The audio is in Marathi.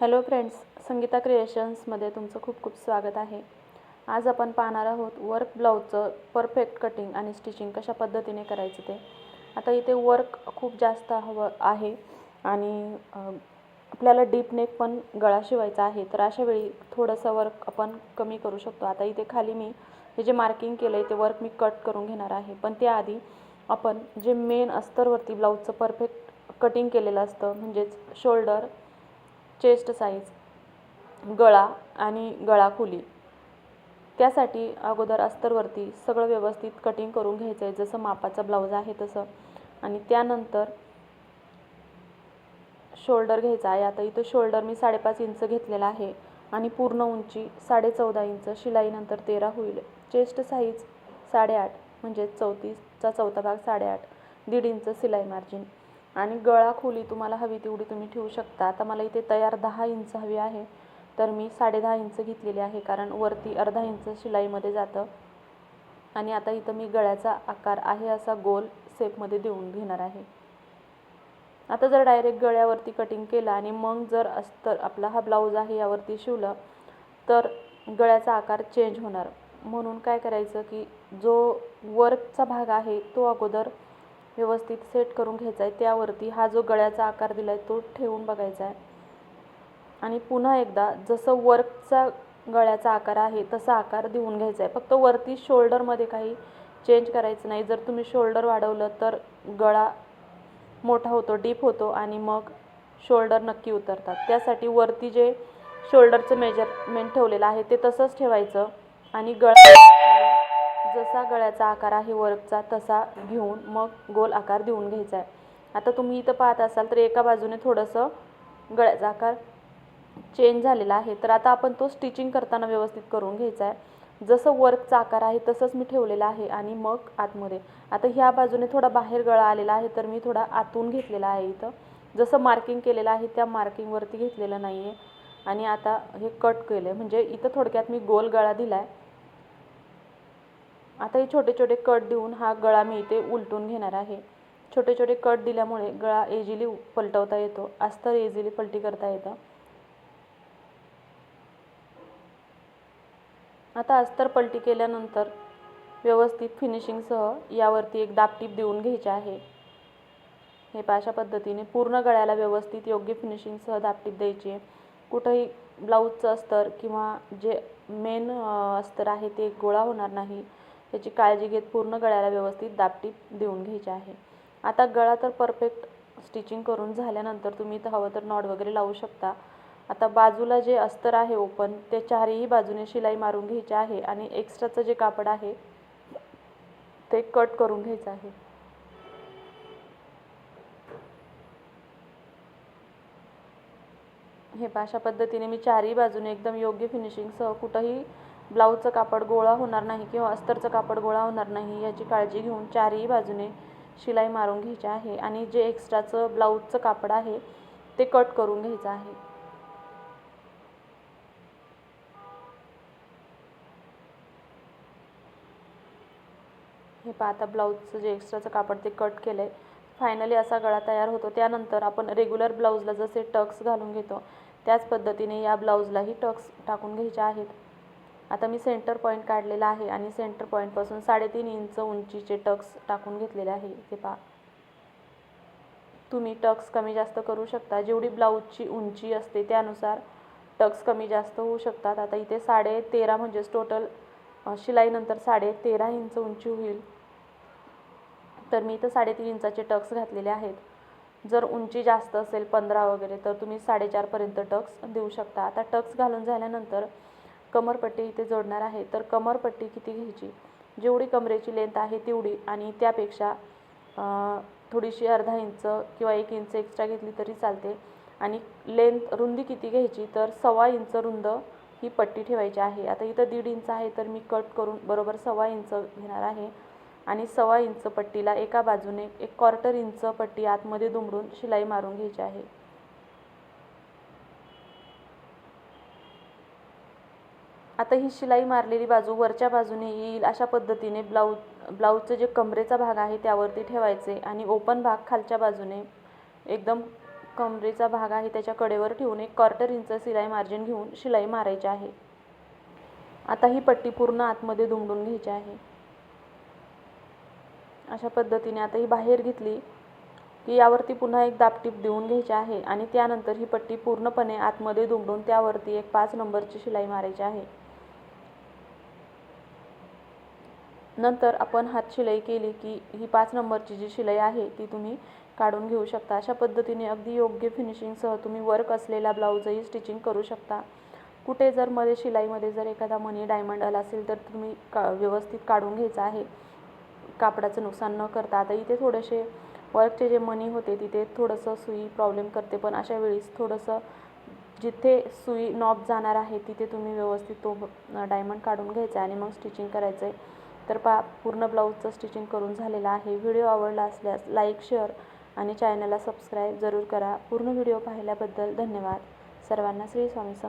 हॅलो फ्रेंड्स संगीता क्रिएशन्समध्ये तुमचं खूप खूप स्वागत आहे. आज आपण पाहणार आहोत वर्क ब्लाऊजचं परफेक्ट कटिंग आणि स्टिचिंग कशा पद्धतीने करायचं ते. आता इथे वर्क खूप जास्त हवं आहे आणि आपल्याला डीप नेक पण गळा शिवायचा आहे तर अशा वेळी थोडंसं वर्क आपण कमी करू शकतो. आता इथे खाली मी हे जे मार्किंग केलं आहे ते वर्क मी कट करून घेणार आहे. पण त्याआधी आपण जे मेन अस्तरवरती ब्लाऊजचं परफेक्ट कटिंग केलेलं असतं म्हणजेच शोल्डर चेस्ट साईज गळा आणि गळा खुली त्यासाठी अगोदर अस्तरवरती सगळं व्यवस्थित कटिंग करून घ्यायचं आहे जसं मापाचा ब्लाऊज आहे तसं. आणि त्यानंतर शोल्डर घ्यायचा आहे. आता इथं शोल्डर मी साडेपाच इंच घेतलेला आहे आणि पूर्ण उंची साडे चौदा इंच शिलाईनंतर तेरा होईल. चेस्ट साईज साडेआठ म्हणजे चौतीसचा चौथा भाग साडेआठ दीड इंच शिलाई मार्जिन आणि गळा खोली तुम्हाला हवी तेवढी तुम्ही ठेवू शकता. आता मला इथे तयार दहा इंच हवी आहे. तर मी साडे दहा इंच घेतलेली आहे कारण वरती अर्धा इंच शिलाईमध्ये जातं. आणि आता इथं मी गळ्याचा आकार आहे असा गोल सेपमध्ये देऊन घेणार आहे. आता जर डायरेक्ट गळ्यावरती कटिंग केलं आणि मग जर अस्तर आपला हा ब्लाऊज आहे यावरती शिवलं तर गळ्याचा आकार चेंज होणार. म्हणून काय करायचं की जो वर्कचा भाग आहे तो अगोदर व्यवस्थित सेट करून घ्यायचा आहे. त्यावरती हा जो गळ्याचा आकार दिला आहे तो ठेवून बघायचा आहे. आणि पुन्हा एकदा जसं वर्कचा गळ्याचा आकार आहे तसा आकार देऊन घ्यायचा आहे. फक्त वरती शोल्डरमध्ये काही चेंज करायचं नाही. जर तुम्ही शोल्डर वाढवलं तर गळा मोठा होतो डीप होतो आणि मग शोल्डर नक्की उतरतात. त्यासाठी वरती जे शोल्डरचं मेजरमेंट ठेवलेलं आहे ते तसंच ठेवायचं आणि गळा जसा गळ्याचा आकार आहे वर्कचा तसा घेऊन मग गोल आकार देऊन घ्यायचा आहे. आता तुम्ही इथं पाहत असाल तर एका बाजूने थोडंसं गळ्याचा आकार चेंज झालेला आहे. तर आता आपण तो स्टिचिंग करताना व्यवस्थित करून घ्यायचा आहे. जसं वर्कचा आकार आहे तसंच मी ठेवलेला आहे आणि मग आतमध्ये. आता ह्या बाजूने थोडा बाहेर गळा आलेला आहे तर मी थोडा आतून घेतलेला आहे इथं. जसं मार्किंग केलेलं आहे त्या मार्किंगवरती घेतलेलं नाही आहे आणि आता हे कट केलं आहे म्हणजे इथं थोडक्यात मी गोल गळा दिला आहे आता हे छोटे छोटे कट देऊन हा गळा मी इथे उलटून घेणार आहे. छोटे छोटे कट दिल्यामुळे गळा एजिली पलटवता येतो. अस्तर एजिली पलटी करता येतं. आता अस्तर पलटी केल्यानंतर व्यवस्थित फिनिशिंगसह यावरती एक दापटीप देऊन घ्यायची आहे. हे पाशा अशा पद्धतीने पूर्ण गळ्याला व्यवस्थित योग्य फिनिशिंगसह दापटीप द्यायची आहे. कुठंही ब्लाऊजचं अस्तर किंवा जे मेन अस्तर आहे ते गोळा होणार नाही. याची काळजी घेत पूर्ण गळ्याला व्यवस्थित दापटी देऊन घ्यायची आहे. आता गळा तर परफेक्ट स्टिचिंग करून झाल्यानंतर तुम्ही इथं हवं तर नॉट वगैरे लावू शकता. आता बाजूला जे अस्तर आहे ओपन ते चारही बाजूने शिलाई मारून घ्यायची आहे आणि एक्स्ट्राचं जे कापड आहे ते कट करून घ्यायचं आहे. हे अशा पद्धतीने मी चारही बाजूने एकदम योग्य फिनिशिंगसह कुठंही ब्लाऊजचं कापड गोळा होणार नाही किंवा अस्तरचं कापड गोळा होणार नाही याची काळजी घेऊन चारही बाजूने शिलाई मारून घ्यायची आहे आणि जे एक्स्ट्राचं ब्लाऊजचं कापड आहे ते कट करून घ्यायचं आहे. हे पहा आता ब्लाऊजचं जे एक्स्ट्राचं कापड ते कट केलं आहे फायनली असा गळा तयार होतो. त्यानंतर आपण रेग्युलर ब्लाऊजला जसे टक्स घालून घेतो त्याच पद्धतीने या ब्लाऊजलाही टक्स टाकून घ्यायचे आहेत. आता मी सेंटर पॉईंट काढलेला आहे आणि सेंटर पॉईंटपासून साडेतीन इंच उंचीचे टक्स टाकून घेतलेले आहे. ते पहा. तुम्ही टक्स कमी जास्त करू शकता. जेवढी ब्लाऊजची उंची असते त्यानुसार टक्स कमी जास्त होऊ शकतात. आता इथे साडे तेरा म्हणजेच टोटल शिलाईनंतर साडे तेरा इंच उंची होईल. तर मी इथं साडेतीन इंचाचे टक्स घातलेले आहेत. जर उंची जास्त असेल पंधरा वगैरे तर तुम्ही साडेचारपर्यंत टक्स देऊ शकता. आता टक्स घालून झाल्यानंतर कमरपट्टी इथे जोडणार आहे तर कमरपट्टी किती घ्यायची? जेवढी कमरेची लेंथ आहे तेवढी आणि त्यापेक्षा थोडीशी अर्धा इंच किंवा एक इंच एक्स्ट्रा घेतली तरी चालते. आणि लेंथ रुंदी किती घ्यायची? तर सव्वा इंच रुंद ही पट्टी ठेवायची आहे. आता इथं दीड इंच आहे तर मी कट करून बरोबर सव्वा इंच घेणार आहे. आणि सव्वा इंच पट्टीला एका बाजूने एक क्वार्टर इंच पट्टी आतमध्ये दुमडून शिलाई मारून घ्यायची आहे. आता ही शिलाई मारलेली बाजू वरच्या बाजूने येईल अशा पद्धतीने ब्लाऊज ब्लाऊजचं जे कमरेचा भाग आहे त्यावरती ठेवायचे आणि ओपन भाग खालच्या बाजूने एकदम कमरेचा भाग आहे त्याच्या कडेवर ठेवून एक क्वार्टर इंच शिलाई मार्जिन घेऊन शिलाई मारायची आहे. आता ही पट्टी पूर्ण आतमध्ये दुमडून घ्यायची आहे. अशा पद्धतीने आता ही बाहेर घेतली की यावरती पुन्हा एक दाबटीप देऊन घ्यायची आहे आणि त्यानंतर ही पट्टी पूर्णपणे आतमध्ये दुमडून त्यावरती एक पाच नंबरची शिलाई मारायची आहे. नंतर आपण हात शिलाई केली की ही पाच नंबरची जी शिलाई आहे ती तुम्ही काढून घेऊ शकता. अशा पद्धतीने अगदी योग्य फिनिशिंगसह तुम्ही वर्क असलेला ब्लाऊजही स्टिचिंग करू शकता. कुठे जर मध्ये शिलाईमध्ये जर एखादा मनी डायमंड आला असेल तर तुम्ही का व्यवस्थित काढून घ्यायचं आहे. कापडाचं नुकसान न करता. आता इथे थोडेसे वर्कचे जे मनी होते तिथे थोडंसं सुई प्रॉब्लेम करते. पण अशा वेळेस थोडंसं जिथे सुई नॉब जाणार आहे तिथे तुम्ही व्यवस्थित तो डायमंड काढून घ्यायचा आहे आणि मग स्टिचिंग करायचं आहे तर पा पूर्ण ब्लाऊजचं स्टिचिंग करून झालेलं आहे. व्हिडिओ आवडला असल्यास लाईक शेअर आणि चॅनलला सबस्क्राईब जरूर करा. पूर्ण व्हिडिओ पाहिल्याबद्दल धन्यवाद. सर्वांना श्री स्वामी सम